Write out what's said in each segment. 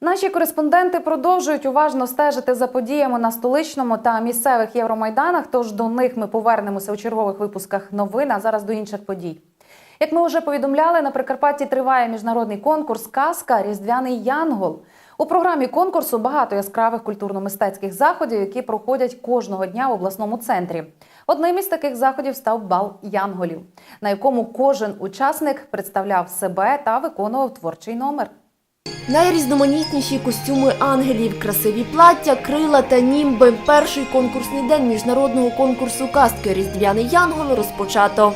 Наші кореспонденти продовжують уважно стежити за подіями на столичному та місцевих євромайданах. Тож до них ми повернемося у чергових випусках новин. А зараз до інших подій. Як ми вже повідомляли, на Прикарпатті триває міжнародний конкурс Казка Різдвяний Янгол. У програмі конкурсу багато яскравих культурно-мистецьких заходів, які проходять кожного дня в обласному центрі. Одним із таких заходів став бал янголів, на якому кожен учасник представляв себе та виконував творчий номер. Найрізноманітніші костюми ангелів, красиві плаття, крила та німби. Перший конкурсний день міжнародного конкурсу кастки Різдвяний Янгол розпочато.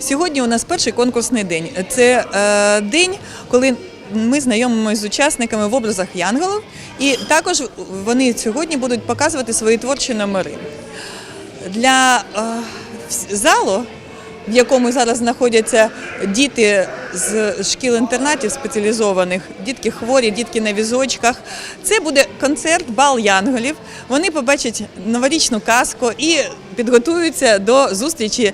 Сьогодні у нас перший конкурсний день. Це е, день, коли ми знайомимося з учасниками в образах янголів, і також вони сьогодні будуть показувати свої творчі номери. Для е, залу, в якому зараз знаходяться діти з шкіл-інтернатів спеціалізованих, дітки хворі, дітки на візочках. Це буде концерт Бал Янголів. Вони побачать новорічну казку і підготуються до зустрічі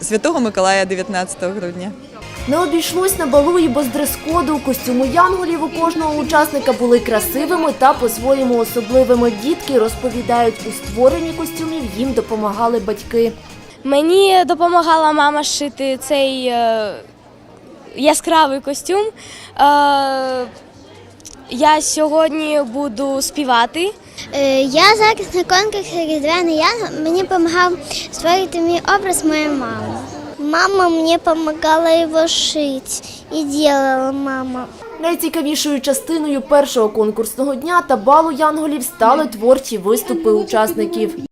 Святого Миколая 19 грудня. Не обійшлось на балу і без дрес-коду. Костюми янголів у кожного учасника були красивими та по-своєму особливими. Дітки розповідають, у створенні костюмів їм допомагали батьки. Мені допомагала мама шити цей е, яскравий костюм. Е, я сьогодні буду співати. Е, Я зараз на конкурсі Різдвяний Янгол. Мені допомагав створити мій образ моя мама. Мама мені допомагала його шити. І робила мама. Найцікавішою частиною першого конкурсного дня та балу янголів стали творчі виступи учасників.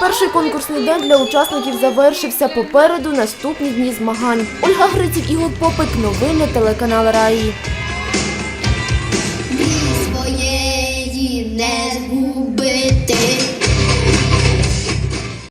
Перший конкурсний день для учасників завершився. Попереду наступні дні змагань. Ольга Гриців, Ігор Попик, новини телеканал Раї.